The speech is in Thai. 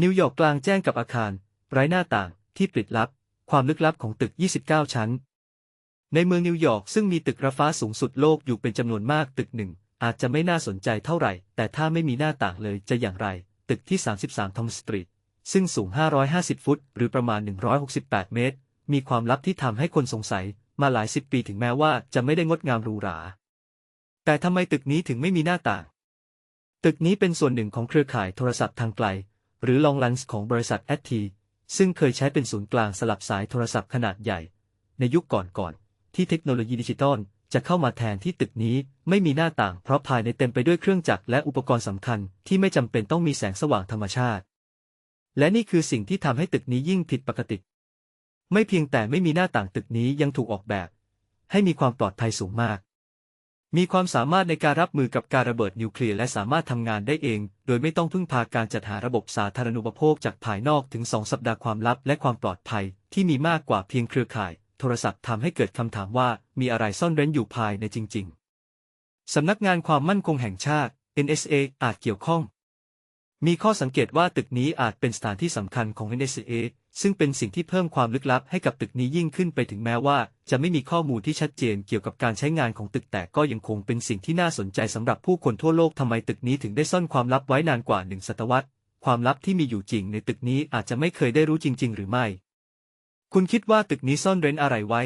นิวยอร์กกลางแจ้งกับอาคาร ไร้หน้าต่างที่ปิดลับ ความลึกลับของตึก 29 ชั้น ในเมืองนิวยอร์กซึ่งมีตึกระฟ้าสูงสุดโลกอยู่เป็นจำนวนมากตึกหนึ่ง อาจจะไม่น่าสนใจเท่าไหร่ แต่ถ้าไม่มีหน้าต่างเลยจะอย่างไร ตึกที่ 33 ทอมสตรีทซึ่งสูง 550 ฟุต หรือประมาณ 168 เมตร มีความลับที่ทำให้คนสงสัยมาหลายสิบปีถึงแม้ว่าจะไม่ได้งดงามหรูหรา แต่ทำไมตึกนี้ถึงไม่มีหน้าต่าง ตึกนี้เป็นส่วนหนึ่งของเครือข่ายโทรศัพท์ทางไกล หรือลองลันส์ของบริษัทแอตทีซึ่งเคยใช้เป็นศูนย์กลางสลับสายโทรศัพท์ขนาดใหญ่ ในยุคก่อนๆที่เทคโนโลยีดิจิตอลจะเข้ามาแทนที่ตึกนี้ไม่มีหน้าต่างเพราะภายในเต็มไปด้วยเครื่องจักรและอุปกรณ์สำคัญที่ไม่จำเป็นต้องมีแสงสว่างธรรมชาติ และนี่คือสิ่งที่ทำให้ตึกนี้ยิ่งผิดปกติ ไม่เพียงแต่ไม่มีหน้าต่างตึกนี้ยังถูกออกแบบ ให้มีความปลอดภัยสูงมาก มีความสามารถในการรับมือกับการระเบิดนิวเคลียร์และสามารถทำงานได้เอง โดยไม่ต้องพึ่งพาการจัดหาระบบสาธารณูปโภคจากภายนอกถึง 2 สัปดาห์ความลับและความปลอดภัย ที่มีมากกว่าเพียงเครือข่าย โทรศัพท์ทำให้เกิดคำถามว่ามีอะไรซ่อนเร้นอยู่ภายในจริง ๆสำนักงานความมั่นคงแห่งชาติ NSA อาจเกี่ยวข้อง มีข้อสังเกตว่าตึกนี้อาจเป็นสถานที่สำคัญของ NSA ซึ่งเป็นสิ่งที่เพิ่มความลึกลับให้กับตึกนี้ยิ่งขึ้นไปถึงแม้ว่า จะไม่มีข้อมูลที่ชัดเจนเกี่ยวกับการใช้งานของตึกแต่ก็ยังคงเป็นสิ่งที่น่าสนใจสำหรับผู้คนทั่วโลกทำไมตึกนี้ถึงได้ซ่อนความลับไว้นานกว่าหนึ่งศตวรรษ ความลับที่มีอยู่จริงในตึกนี้อาจจะไม่เคยได้รู้จริง ๆ หรือไม่ คุณคิดว่าตึกนี้ซ่อนเร้นอะไรไว้